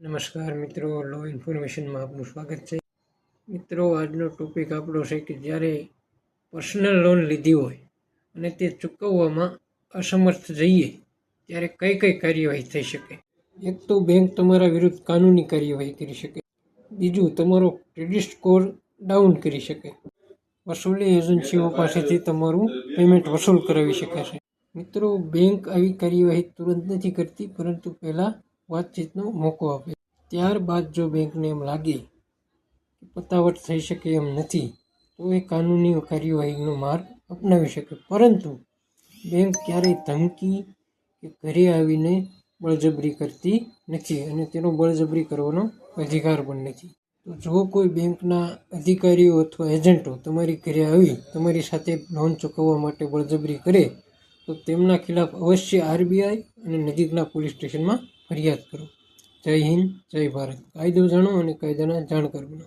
નમસ્કાર મિત્રો લો ઇન્ફોર્મેશનમાં આપનું સ્વાગત છે. મિત્રો, આજનો ટોપિક આપણો છે કે જ્યારે પર્સનલ લોન લીધી હોય અને તે ચૂકવવામાં અસમર્થ જઈએ, ત્યારે કઈ કઈ કાર્યવાહી થઈ શકે? એક તો બેંક તમારા વિરુદ્ધ કાનૂની કાર્યવાહી કરી શકે. બીજું, તમારો ક્રેડિટ સ્કોર ડાઉન કરી શકે. વસૂલી એજન્સીઓ પાસેથી તમારું પેમેન્ટ વસૂલ કરાવી શકે છે. મિત્રો બેંક આવી કાર્યવાહી તુરંત નથી કરતી, પરંતુ પહેલાં વાતચીતનો મોકો આપે. ત્યારબાદ જો બેંકને એમ લાગે કે પતાવટ થઈ શકે એમ નથી, તો એ કાનૂની કાર્યવાહીનો માર્ગ અપનાવી શકે. પરંતુ બેંક ક્યારેય ધમકી કે ઘરે આવીને બળજબરી કરતી નથી અને તેનો બળજબરી કરવાનો અધિકાર પણ નથી. તો જો કોઈ બેંકના અધિકારીઓ અથવા એજન્ટો તમારી ઘરે આવી, તમારી સાથે લોન ચૂકવવા માટે બળજબરી કરે, તો તેમના ખિલાફ અવશ્ય આરબીઆઈ અને નજીકના પોલીસ સ્ટેશનમાં ફરિયાદ કરો. જય હિન્દ જય ભારત. કાયદો જાણો અને કાયદાના જાણકાર બનો.